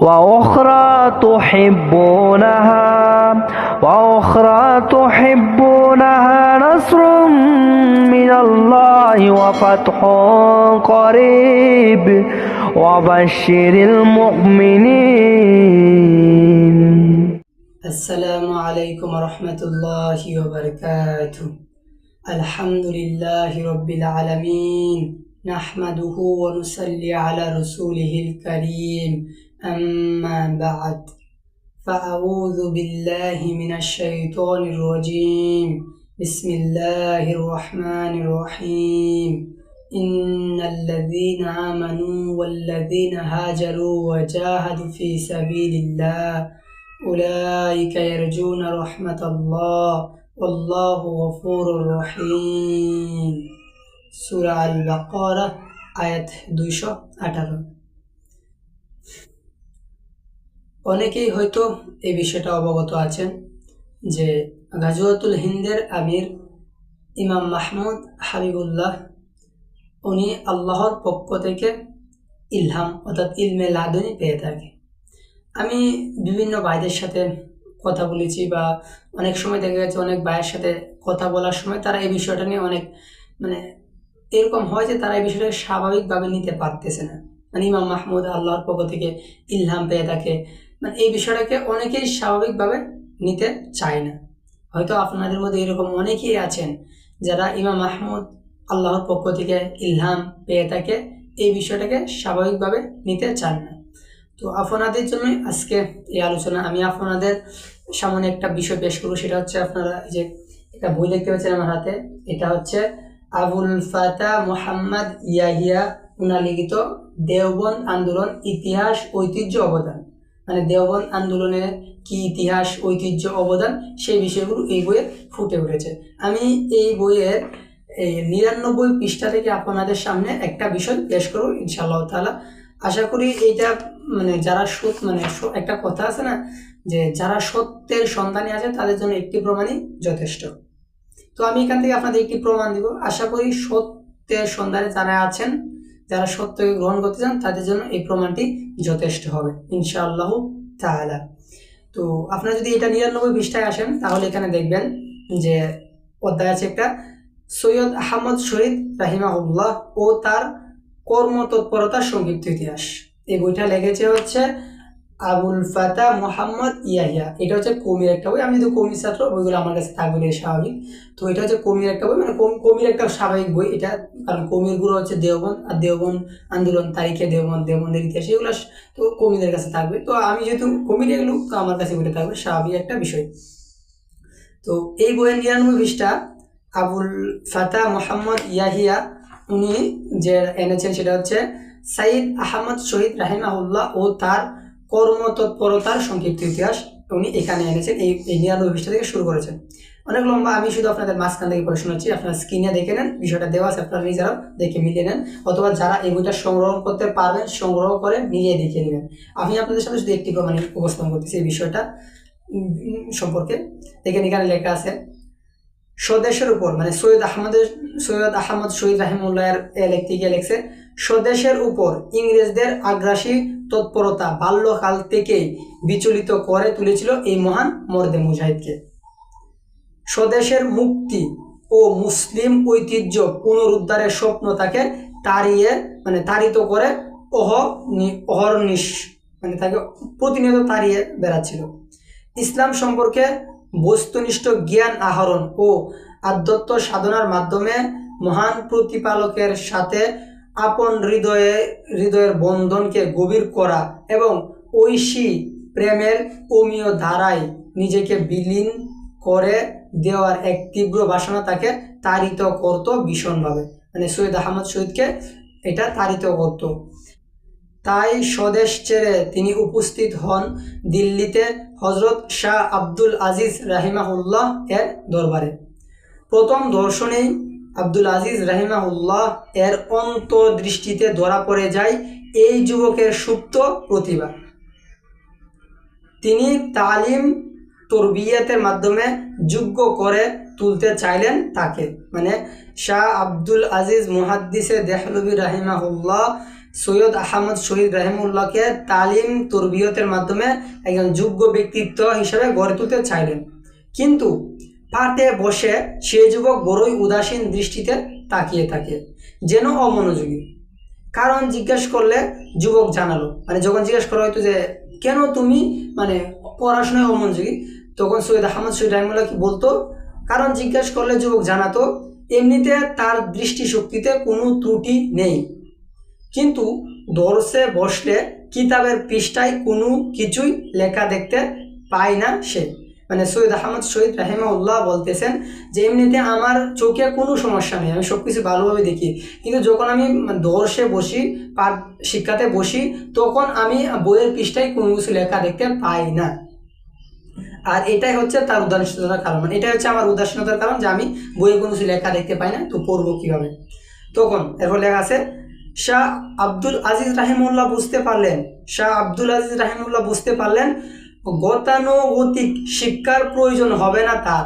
وأخرى تحبونها وأخرى تحبونها نصر من الله وفتح قريب وبشر المؤمنين. السلام عليكم ورحمة الله وبركاته. الحمد لله رب العالمين. نحمده ونصلي على رسوله الكريم. أما بعد فأعوذ بالله من الشيطان الرجيم. بسم الله الرحمن الرحيم. إن الذين آمنوا والذين هاجروا وجاهدوا في سبيل الله أولئك يرجون رحمة الله. والله غفور رحيم. অনেকেই হয়তো এই বিষয়টা অবগত আছেন যে গাজুয়াতুল হিন্দের আমির ইমাম মাহমুদ হাবিবুল্লাহ, উনি আল্লাহর পক্ষ থেকে ইলহাম, অর্থাৎ ইলমে লাদনি পেয়ে থাকে। আমি বিভিন্ন ভাইদের সাথে কথা বলেছি বা অনেক সময় দেখা গেছে অনেক ভাইয়ের সাথে কথা বলার সময় তারা এই বিষয়টা নিয়ে অনেক মানে এরকম হয় যে তারা এই বিষয়টাকে স্বাভাবিকভাবে নিতে পারতেছে না। মানে ইমাম মাহমুদ আল্লাহর পক্ষ থেকে ইলহাম পেয়ে থাকে মানে এই বিষয়টাকে অনেকেই স্বাভাবিকভাবে নিতে চায় না। হয়তো আপনাদের মধ্যে এরকম অনেকেই আছেন যারা ইমাম মাহমুদ আল্লাহর পক্ষ থেকে ইলহাম পেয়ে থাকে এই বিষয়টাকে স্বাভাবিকভাবে নিতে চান না। তো আপনাদের জন্যই আজকে এই আলোচনা, আমি আপনাদের সামনে একটা বিষয় পেশ করব, সেটা হচ্ছে আপনারা যে একটা বই দেখতে পাচ্ছেন আমার হাতে, এটা হচ্ছে আবুল ফাতা মোহাম্মদ ইয়াহিয়া উনার লিখিত দেওবন আন্দোলন, ইতিহাস, ঐতিহ্য, অবদান। মানে দেওবন আন্দোলনের কি ইতিহাস, ঐতিহ্য, অবদান, সেই বিষয়গুলো এই বইয়ে ফুটে উঠেছে। আমি এই বইয়ের এই নিরানব্বই পৃষ্ঠা থেকে আপনাদের সামনে একটা বিষয় পেশ করব ইনশাআল্লাহ তাআলা। আশা করি এইটা মানে যারা সৎ মানে একটা কথা আছে না, যে যারা সত্যের সন্ধানে আছে তাদের জন্য একটি প্রমাণই যথেষ্ট। তো আমি এখান থেকে আপনাদের একটি প্রমাণ দিব। আশা করি সত্যের সন্ধানে যারা আছেন, যারা সত্যকে গ্রহণ করতে চান, তাদের জন্য এই প্রমাণটি যথেষ্ট হবে, ইনশাআল্লাহ তাআলা। তো আপনারা যদি এটা নিরানব্বই পৃষ্ঠায় আসেন, তাহলে এখানে দেখবেন যে অধ্যায় আছে একটা, সৈয়দ আহমদ শহীদ রাহিমাহুল্লাহ ও তার কর্মতৎপরতার সংক্ষিপ্ত ইতিহাস। এই বইটা লেগেছে হচ্ছে আবুল ফাতা মোহাম্মদ ইয়াহিয়া। এটা হচ্ছে কমির একটা বই। আমি তো কমির ছাত্র বইগুলো আমার কাছে থাকবে না, স্বাভাবিক। তো এটা হচ্ছে কমির একটা বই। মানে কমির একটা স্বাভাবিক বই এটা। কারণ কমিরগুলো হচ্ছে দেওবন আর দেওবন আন্দোলন তারিখে দেওবন দেওবন্দের ইতিহাস এগুলো তো কমিদের কাছে থাকবে। তো আমি যেহেতু কমির এগুলো তো আমার কাছে বইটা থাকবে। স্বাভাবিক একটা বিষয়। তো এই বইয়ের নিরানব্বই পৃষ্ঠা আবুল ফাতা মোহাম্মদ ইয়াহিয়া উনি যে এনেছেন সেটা হচ্ছে সাইদ আহমদ শহীদ রাহিমাহুল্লাহ ও তার কর্মতৎপরতার সংক্ষিপ্ত ইতিহাস উনি এখানে এনেছেন, এই নিরানব্বই পৃষ্ঠা থেকে শুরু করেছেন। অনেক লম্বা, আমি শুধু আপনাদের মাঝখান থেকে পড়ে শোনাচ্ছি, আপনার স্ক্রিনে দেখে নেন, বিষয়টা দেওয়া আছে, আপনারা নিজেরাও দেখে মিলিয়ে নেন, অথবা যারা এই বইটা সংগ্রহ করতে পারবেন, সংগ্রহ করে মিলিয়ে দেখে নেবেন। আমি আপনাদের সাথে শুধু একটি প্রমাণ উপস্থাপন করতেছি এই বিষয়টা সম্পর্কে। দেখেন এখানে লেখা আছে, স্বদেশের উপর মানে সৈয়দ আহমদের, সৈয়দ আহমদ শহীদ রাহিমুল্লাহের এ লিখতে গিয়ে লেখছে স্বদেশের উপর ইংরেজদের আগ্রাসী তৎপরতা বাল্যকাল থেকেই বিচলিত করে তুলেছিল এই মহান মর্দে মুজাহিদকে। স্বদেশের মুক্তি ও মুসলিম ঐতিহ্য পুনরুদ্ধারের স্বপ্ন তাকে তাড়িয়ে মানে তাড়িত করে অহ অহর্নিশ মানে তাকে প্রতিনিয়ত তাড়িয়ে বেড়াচ্ছিল। ইসলাম সম্পর্কে বস্তুনিষ্ঠ জ্ঞান আহরণ ও আধ্যাত্ম সাধনার মাধ্যমে মহান প্রতিপালকের সাথে আপন হৃদয়ে, হৃদয়ের বন্ধনকে গভীর করা এবং ঐশী প্রেমের অমীয় ধারায় নিজেকে বিলীন করে দেওয়ার এক তীব্র বাসনা তাকে তাড়িত করত ভীষণভাবে। মানে সৈয়দ আহমদ শহীদকে এটা তাড়িত করত। তাই স্বদেশ ছেড়ে তিনি উপস্থিত হন দিল্লিতে হজরত শাহ আব্দুল আজিজ রাহিমাহুল্লাহ এর দরবারে। প্রথম দর্শনেই আব্দুল আজিজ রাহিমাহুল্লাহ এর অন্তর্দৃষ্টিতে ধরা পড়ে যায় এই যুবকের সুপ্ত প্রতিভা। তিনি তালিম তরবিয়াতের মাধ্যমে যোগ্য করে তুলতে চাইলেন তাকে। মানে শাহ আব্দুল আজিজ মুহাদ্দিসে দেহলবি রাহিমাহুল্লাহ, সৈয়দ আহমদ শহীদ রাহিমুল্লাহকে তালিম তরবিয়তের মাধ্যমে একজন যোগ্য ব্যক্তিত্ব হিসেবে গড়ে তুলতে চাইলেন। কিন্তু পাটে বসে সে যুবক বড়ই উদাসীন দৃষ্টিতে তাকিয়ে থাকে, যেন অমনোযোগী। কারণ জিজ্ঞেস করলে যুবক জানালো মানে যখন জিজ্ঞেস করা হয়তো যে, কেন তুমি মানে পড়াশোনায় অমনোযোগী? তখন সৈয়দ আহমদ শহীদ রাহিমুল্লাহ কি বলতো, কারণ জিজ্ঞেস করলে যুবক জানাতো, এমনিতে তার দৃষ্টিশক্তিতে কোনো ত্রুটি নেই। কিন্তু দর্শে বসলে কিতাবের পৃষ্ঠায় কোনো কিছুই লেখা দেখতে পায় না সে। মানে সৈয়দ আহমদ শহীদ রাহিমাউল্লাহ বলতেছেন যে, এমনিতে আমার চোখে কোনো সমস্যা নেই, আমি সব কিছু ভালোভাবে দেখি। কিন্তু যখন আমি দর্শে বসি, পাঠ শিক্ষাতে বসি, তখন আমি বইয়ের পৃষ্ঠায় কোনো কিছু লেখা দেখতে পাই না। আর এটাই হচ্ছে তার উদাসীনতার কারণ। মানে এটাই হচ্ছে আমার উদাসীনতার কারণ যে, আমি বইয়ে কোনো কিছু লেখা দেখতে পাই না, তো পড়ব কীভাবে? তখন এরপর লেখা আছে, শাহ আব্দুল আজিজ রাহিমুল্লাহ বুঝতে পারলেন, শাহ আব্দুল আজিজ রাহিমুল্লাহ বুঝতে পারলেন গতানুগতিক শিক্ষার প্রয়োজন হবে না তার।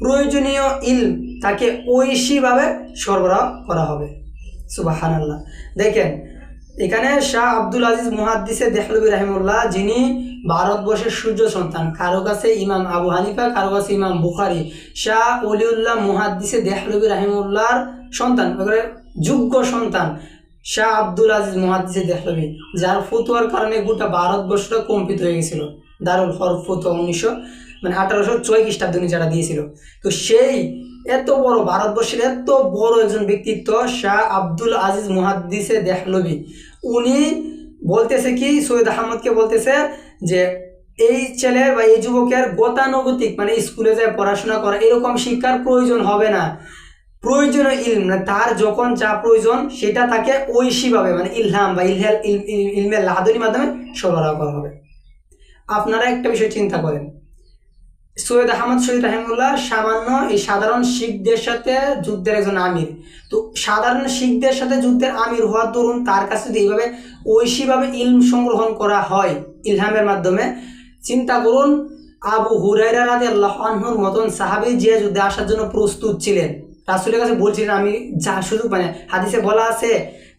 প্রয়োজনীয় ইল তাকে ঐশীভাবে সরবরাহ করা হবে। সুবাহান আল্লাহ দেখেন, এখানে শাহ আব্দুল আজিজ মুহাদ্দিসে দেহলবি রাহিমুল্লাহ, যিনি ভারতবর্ষের সূর্য সন্তান, কারও কাছে ইমাম আবু হানিফা, কারও কাছে ইমাম বুখারি। শাহ অলিউল্লাহ মুহাদ্দিসে দেহলবি রাহিমুল্লাহর সন্তান যোগ্য সন্তান শাহ আব্দুল আজিজ মুহাদ্দিসে দেহলবি যার ফতুয়ার কারণে গোটা ভারতবর্ষটা কম্পিত হয়ে গেছিল। দারুল হরফ ফতুয়া উনিশশো মানে আঠারোশো ছয় খ্রিস্টাব্দ উনি যারা দিয়েছিল। তো সেই এত বড় ভারতবর্ষের এত বড় একজন ব্যক্তিত্ব শাহ আব্দুল আজিজ মুহাদ্দিসে দেহলবি উনি বলতেছে কি, সৈয়দ আহমদকে বলতেছে যে, এই ছেলে বা এই যুবকের গতানুগতিক মানে স্কুলে যায় পড়াশোনা করা, এরকম শিক্ষার প্রয়োজন হবে না। প্রয়োজনীয় ইলম মানে তার যখন যা প্রয়োজন, সেটা তাকে ঐশীভাবে মানে ইলহাম বা ইলহাল, ইল- ইল- ইলমের লাহাদুনির মাধ্যমে সরবরাহ করা হবে। আপনারা একটা বিষয় চিন্তা করেন। সৈয়দ আহমদ শহীদ রাহিমুল্লাহ সামান্য এই সাধারণ শিখদের সাথে যুদ্ধের একজন আমির। তো সাধারণ শিখদের সাথে যুদ্ধের আমির হওয়ার দরুন তার কাছে যদি এইভাবে ঐশীভাবে ইলম সংগ্রহণ করা হয় ইলহামের মাধ্যমে, চিন্তা করুন, আবু হুরাইরা রাদে আল্লাহ আনহুর মতন সাহাবি যে যুদ্ধে আসার জন্য প্রস্তুত ছিলেন। রাসুলের কাছে বলছিলেন, আমি যা সুযোগ মানে হাদিসে বলা আছে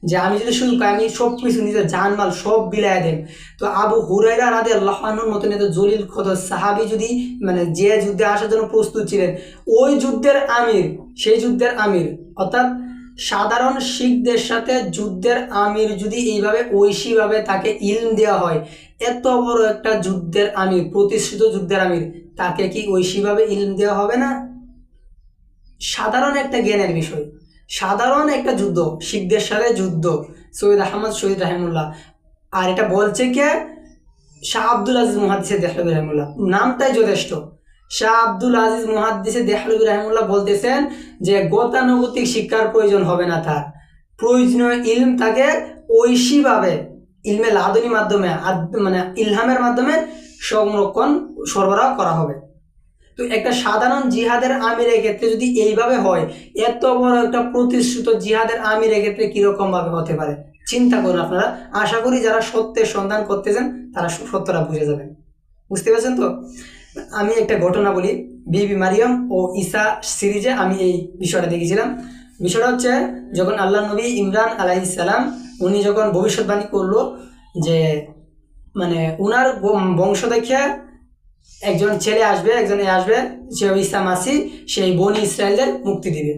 যে আমি যদি পাই আমি সব কিছু নিজের জানমাল সব বিলায় দেন। তো আবু হুরাইরা রাদে আল্লাহ আনহুর মতন এত জলিল খত সাহাবি যদি মানে যে যুদ্ধে আসার জন্য প্রস্তুত ছিলেন, ওই যুদ্ধের আমির, সেই যুদ্ধের আমির, অর্থাৎ সাধারণ শিখদের সাথে যুদ্ধের আমির যদি এইভাবে ঐশীভাবে তাকে ইলম দেওয়া হয়, এত বড় একটা যুদ্ধের আমির, প্রতিষ্ঠিত যুদ্ধের আমির, তাকে কি ঐশীভাবে ইলম দেওয়া হবে না? সাধারণ একটা জ্ঞানের বিষয়। সাধারণ একটা যুদ্ধ শিখদের সাথে যুদ্ধ, সৈয়দ আহমদ শহীদ রাহিমুল্লাহ। আর এটা বলছে কে? শাহ আব্দুল আজিজ মুহাদ্দিসে দেহলবি রাহিমুল্লাহ। নামটাই যথেষ্ট। শাহ আব্দুল আজিজ মুহাদ্দিসে দেহলবি রাহিমুল্লাহ বলতেছেন যে গতানুগতিক শিক্ষার প্রয়োজন হবে না তার। প্রয়োজনীয় ইলম তাকে ঐশীভাবে ইলমে লাদনী মাধ্যমে মানে ইলহামের মাধ্যমে সংরক্ষণ, সরবরাহ করা হবে। তো একটা সাধারণ জিহাদের আমিরের ক্ষেত্রে যদি এইভাবে হয়, এত বড় একটা প্রতিশ্রুত জিহাদের আমিরের ক্ষেত্রে কীরকম ভাবে হতে পারে? চিন্তা করুন আপনারা। আশা করি যারা সত্যের সন্ধান করতেছেন, তারা সত্যটা বুঝে যাবেন। বুঝতে পারছেন তো? আমি একটা ঘটনা বলি। বিবি মারিয়াম ও ঈসা সিরিজে আমি এই বিষয়টা দেখেছিলাম। বিষয়টা হচ্ছে, যখন আল্লাহ নবী ইমরান আলাইসালাম উনি যখন ভবিষ্যৎবাণী করল যে মানে উনার বংশ দেখে একজন ছেলে আসবে, একজন আসবে, সে ইসা মাসি সেই বনি ইসরায়েলদের মুক্তি দিবে।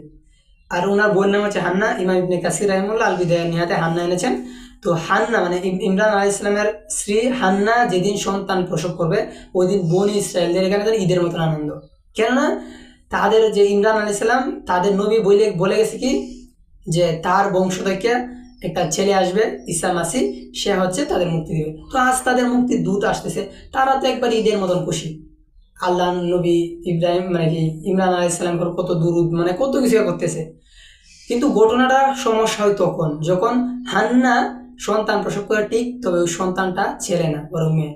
আর ওনার বোন নাম হচ্ছে হান্না, ইমাম ইবনে কাসির রহমুল্লাহ আল বিদায় নিহাতে হান্না এনেছেন। তো হান্না মানে ইমরান আলাহ ইসলামের স্ত্রী হান্না যেদিন সন্তান প্রসব করবে ওই দিন বনি ইসরায়েলদের এখানে তাদের ঈদের মতন আনন্দ। কেননা তাদের যে ইমরান আলাহ ইসলাম তাদের নবী বলে বলে গেছে কি? যে তার বংশ থেকে একটা ছেলে আসবে ইসা মাসি সে হচ্ছে তাদের মুক্তি দেবে। তো আজ তাদের মুক্তি দূত আসতেছে, তারা তো একবার ঈদের মতন খুশি। আল্লাহ নবী ইব্রাহিম মানে কি, ইমরান আলাহ ইসলাম কত দূর মানে কত কিছু করতেছে। কিন্তু ঘটনাটা সমস্যা হয় তখন, যখন হান্না সন্তান প্রসব করে, ঠিক তবে ওই সন্তানটা ছেলে না, বরং মেয়ে।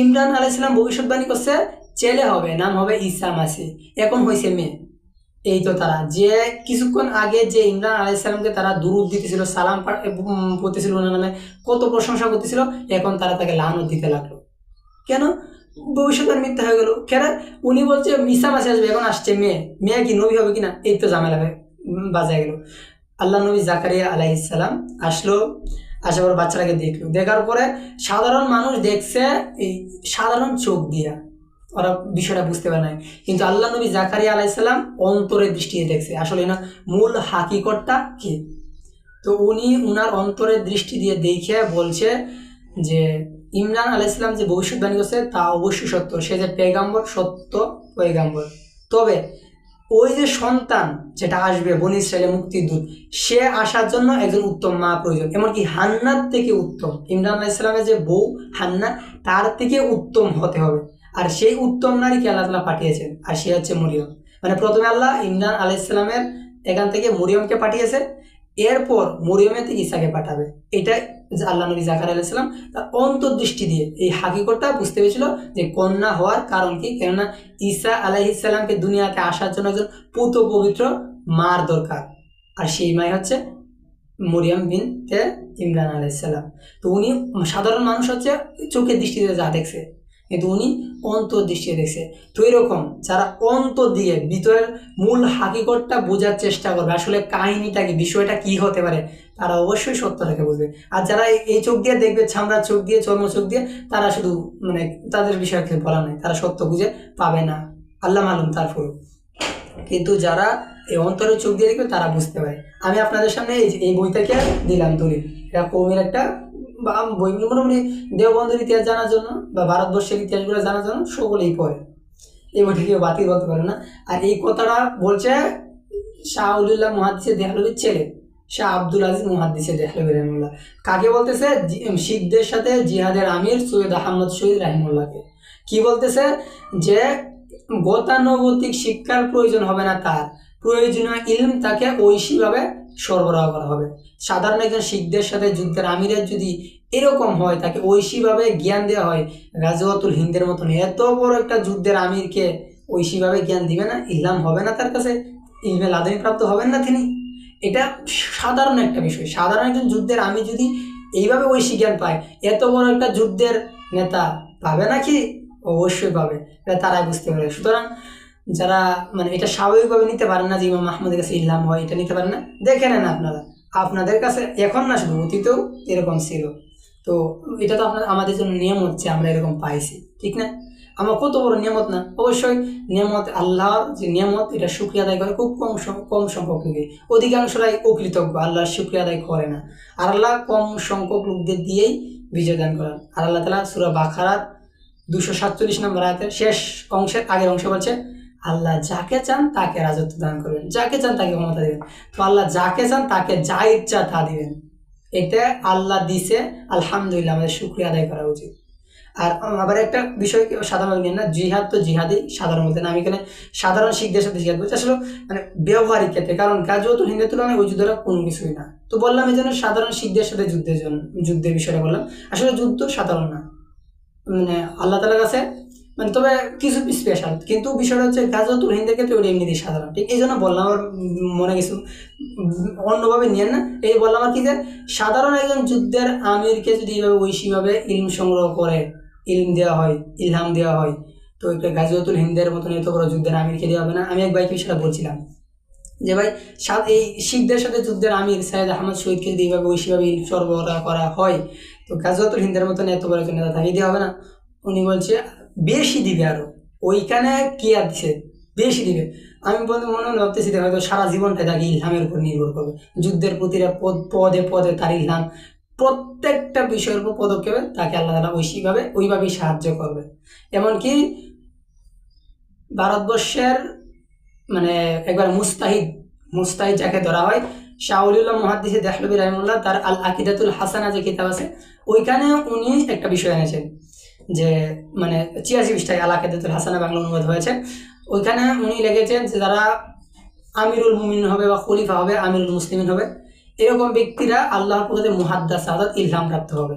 ইমরান আলাহ ইসলাম ভবিষ্যৎবাণী করছে, ছেলে হবে, নাম হবে ঈসা মাসি, এখন হয়েছে মেয়ে। এই তো তারা, যে কিছুক্ষণ আগে যে ইমরান আলাইসালামকে তারা দুরুদ দিতেছিল, সালাম পড়তেছিল ওনার নামে, কত প্রশংসা করতেছিল, এখন তারা তাকে লানত দিতে লাগল। কেন? ভবিষ্যতের মিথ্যা হয়ে গেল। কেন? উনি বলছে, মিসা মাসে আসবে, এখন আসছে মেয়ে। মেয়ে কি, নবী হবে কিনা এই তো হয়ে বাজায় গেল। আল্লাহ নবী জাকারিয়া আলাইসালাম আসলো, আসার পর বাচ্চাটাকে দেখল। দেখার পরে সাধারণ মানুষ দেখছে, এই সাধারণ চোখ দিয়া। ওরা বিষয়টা বুঝতে পারে নাই। কিন্তু আল্লাহ নবী জাকারিয়া আলাইসাল্লাম অন্তরের দৃষ্টিতে দেখছে। আসলে না মূল হাকিকতটা কি? তো উনি উনার অন্তরের দৃষ্টি দিয়ে দেখে বলছে যে, ইমরান আলাইসাল্লাম যে ভবিষ্যৎবাণী করছে তা অবশ্যই সত্য। সে যে পেগাম্বর, সত্য পেগাম্বর। তবে ওই যে সন্তান যেটা আসবে, বনি ইসরায়েলের মুক্তির দূত সে আসার জন্য একজন উত্তম মা প্রয়োজন। এমনকি হান্নার থেকে উত্তম। ইমরান আলাহ ইসলামের যে বউ হান্না তার থেকে উত্তম হতে হবে। আর সেই উত্তম নারীকে আল্লাহ তালা পাঠিয়েছেন, আর সে হচ্ছে মরিয়ম। মানে প্রথমে আল্লাহ ইমরান আলাহ ইসলামের এখান থেকে মরিয়মকে পাঠিয়েছে, এরপর মরিয়মের থেকে ঈসাকে পাঠাবে। এটা আল্লাহ নবী জাকার আলাইসাল্লাম তার অন্তর্দৃষ্টি দিয়ে এই হাকিকতটা বুঝতে পেরেছিল যে কন্যা হওয়ার কারণ কি, কেননা ঈসা আলাইহিসাল্লামকে দুনিয়াতে আসার জন্য একজন পুত পবিত্র মার দরকার। আর সেই মাই হচ্ছে মরিয়াম বিন তে ইমরান আলাইসাল্লাম তো উনি সাধারণ মানুষ হচ্ছে চোখের দৃষ্টিতে যা দেখছে। কিন্তু উনি অন্তর দৃষ্টিতে দেখছে। তো এরকম যারা অন্তর দিয়ে ভিতরের মূল হাকিকতটা বোঝার চেষ্টা করবে, আসলে কাহিনীটা কি, বিষয়টা কি হতে পারে, তারা অবশ্যই সত্য সত্যটাকে বুঝবে। আর যারা এই- চোখ দিয়ে দেখবে ছামড়া চোখ দিয়ে, চর্ম চোখ দিয়ে, তারা শুধু মানে তাদের বিষয়ে কিছু বলা নাই, তারা সত্য বুঝে পাবে না। আল্লাহ মালুম তার ফল। কিন্তু যারা এই অন্তরের চোখ দিয়ে দেখবে, তারা বুঝতে পারে। আমি আপনাদের সামনে এই বইটাকে দিলাম দলিল। এটা কৌমের একটা বা মোটামুটি দেওবন্ধের ইতিহাস জানার জন্য বা ভারতবর্ষের ইতিহাসগুলো জানার জন্য সকলেই পড়ে। এই বইটি কেউ বাতিল বলতে পারে না। আর এই কথাটা বলছে শাহ উল্লাহ মহাদিসের দেহলবির ছেলে, শাহ আব্দুল আজিজ মুহাদ্দিসের দেহলবি রহমুল্লাহ। কাকে বলতেছে? শিখদের সাথে জিহাদের আমির সৈয়দ আহমদ শহীদ রাহিমুল্লাহকে। কি বলতেছে? যে গতানুগতিক শিক্ষার প্রয়োজন হবে না তার। প্রয়োজনীয় ইলম তাকে ঐশীভাবে সরবরাহ করা হবে। সাধারণ একজন শিখদের সাথে যুদ্ধের আমিরের যদি এরকম হয়, তাকে ঐশীভাবে জ্ঞান দেওয়া হয়, গাজওয়াতুল হিন্দের মতন এত বড় একটা যুদ্ধের আমিরকে ঐশীভাবে জ্ঞান দিবে না, ইলহাম হবে না তার কাছে, ইলমে লাদমি প্রাপ্ত হবেন না তিনি। এটা সাধারণ একটা বিষয়। সাধারণ একজন যুদ্ধের আমি যদি এইভাবে ঐশী জ্ঞান পায়, এত বড় একটা যুদ্ধের নেতা পাবে নাকি? অবশ্যই পাবে। তারাই বুঝতে পারে সুতরাং যারা মানে এটা স্বাভাবিকভাবে নিতে পারেন না যে ইমাম মাহমুদের কাছে ইল্লাম হয়, এটা নিতে পারেন না। দেখে নেন আপনারা। আপনাদের কাছে এখন না, শুধু অতীতেও এরকম ছিল। তো এটা তো আপনার, আমাদের জন্য নিয়ম হচ্ছে আমরা এরকম পাইছি। ঠিক না? আমার কত বড় নিয়ামত না? অবশ্যই নিয়ামত আল্লাহর যে নিয়ামত, এটা শুক্রিয়া আদায় করে খুব কম কম সংখ্যক লোকে অধিকাংশরাই অকৃতজ্ঞ আল্লাহর শুক্রিয়া আদায় করে না। আর আল্লাহ কম সংখ্যক লোকদের দিয়েই বিজয় দান করেন। আর আল্লাহ তালা সুরা বাখারাত দুশো সাতচল্লিশ নম্বর আয়াতের শেষ অংশের আগের অংশ বলছে আল্লাহ যাকে চান তাকে রাজত্ব দান করবেন। যাকে চান তাকে ক্ষমতা দিবেন। তো আল্লাহ যাকে চান তাকে যা ইচ্ছা তা দিবেন। এটা আল্লাহ দিছে, আলহামদুলিল্লাহ আমাদের শুক্রিয়া আদায় করা উচিত। আর আবার একটা বিষয় সাধারণ নিয়ে না, জিহাদ তো জিহাদই সাধারণ বলতে না। আমি এখানে সাধারণ শিখদের সাথে জিহাদ বলছি আসলে মানে ব্যবহারিক ক্ষেত্রে, কারণ গাজওয়াতুল হিন্দের তুলনায় ওই যুদ্ধটা কোনো কিছুই না। তো বললাম এই জন্য সাধারণ শিখদের সাথে যুদ্ধের জন্য, যুদ্ধের বিষয়টা বললাম। আসলে যুদ্ধ সাধারণ না। মানে আল্লাহ তালার কাছে মানে তবে কিছু স্পেশাল কিন্তু বিষয়টা হচ্ছে গাজওয়াতুল হিন্দের ক্ষেত্রে ওটা এমনিতেই সাধারণ ঠিক? এই জন্য বললাম আমার মনে কিছু অন্যভাবে নিয়েন না। এই বললাম আর কি যে, সাধারণ একজন যুদ্ধের আমিরকে যদি এইভাবে ঐশীভাবে ইলম সংগ্রহ করে, ইলম দেওয়া হয়, ইলহাম দেওয়া হয়, তো একটা গাজওয়াতুল হিন্দের মতন এত বড় যুদ্ধের আমিরকে দেওয়া হবে না। আমি এক ভাইকে সেটা বলছিলাম যে, ভাই এই শিখদের সাথে যুদ্ধের আমির সাইদ আহমদ শহীদকে যদি এইভাবে ঐশীভাবে ইলম সরবরাহ করা হয়, তো গাজওয়াতুল হিন্দের মতন এত বড় একজন নেতা তাকে দেওয়া হবে না? উনি বলছে বেশি দিবে আরও। ওইখানে কি আর দিছে? বেশি দিবে। আমি বলতে মনে মনে ভাবতেছি হয়তো সারা জীবনটা তাকে ইলহামের উপর নির্ভর করবে। যুদ্ধের প্রতিটা পদ, পদে পদে তার ইলহাম। প্রত্যেকটা বিষয়ের উপর পদক্ষেপে তাকে আল্লাহ তালা ঐশীভাবে ওইভাবেই সাহায্য করবে। এমনকি ভারতবর্ষের মানে একবার মুস্তাহিদ মুস্তাহিদ যাকে ধরা হয় শাহুল্লাহ মহাদিসে দেহলবি রাহিমুল্লাহ তার আল আকিদাতুল হাসানা যে কিতাব আছে, ওইখানে উনি একটা বিষয় এনেছেন। যে মানে ছিয়াশি পৃষ্ঠায় আল আকিদাতুল হাসানা বাংলা অনুবাদ হয়েছে। ওইখানে উনি লিখেছেন যে, যারা আমিরুল মুমিন হবে বা খলিফা হবে, আমিরুল মুসলিমিন হবে, এরকম ব্যক্তিরা আল্লাহর পক্ষে মুহাদ্দাস আদাত ইলহাম প্রাপ্ত হবে।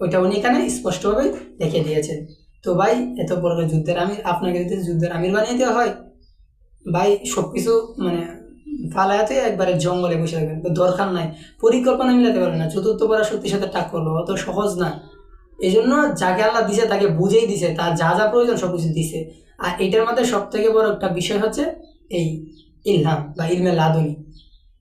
ওইটা উনি এখানে স্পষ্টভাবে লিখে দিয়েছেন। তো ভাই, এত বড় যুদ্ধের আমির, আপনাকে যদি যুদ্ধের আমির বানিয়ে দেওয়া হয়, ভাই সব কিছু মানে ফালায়াতে একবারে জঙ্গলে বসে থাকবেন। দরকার নাই। পরিকল্পনা মিলাতে পারবেন না। চতুর্থ পড়া সত্যির সাথে টাক করল অত সহজ না। এই জন্য যাকে আল্লাহ দিছে তাকে বুঝেই দিছে, তার যা যা প্রয়োজন সব কিছু দিছে। আর এটার মধ্যে সব থেকে বড় একটা বিষয় হচ্ছে এই ইলহাম বা ইলমে লাদুনি।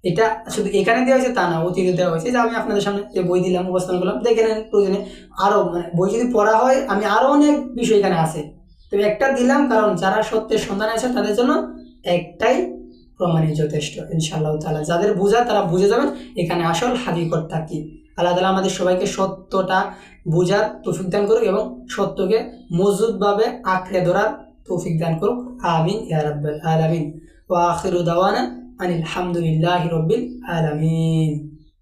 এটা শুধু এখানে দেওয়া হয়েছে তা না অতিরিক্ত দেওয়া হয়েছে। যে আমি আপনাদের সামনে যে বই দিলাম, উপস্থাপন করলাম, দেখে নেন প্রয়োজনে। আরও মানে বই যদি পড়া হয়, আমি আরও অনেক বিষয় এখানে আছে। তবে একটা দিলাম কারণ যারা সত্যের সন্ধান আছে, তাদের জন্য একটাই প্রমাণই যথেষ্ট। ইনশাআল্লাহ তাআলা। যাদের বোঝা, তারা বুঝে যাবেন। এখানে আসল হাকিকতটা কি? আল্লাহ তালা আমাদের সবাইকে সত্যটা বোঝার তৌফিক দান করুক এবং সত্যকে মজবুতভাবে আঁকড়ে ধরার তৌফিক দান করুক। আমিন, ইয়া রাব্বাল আলামিন। ওয়া আখিরু আনিল হামদুলিল্লাহি রবিল আলামিন।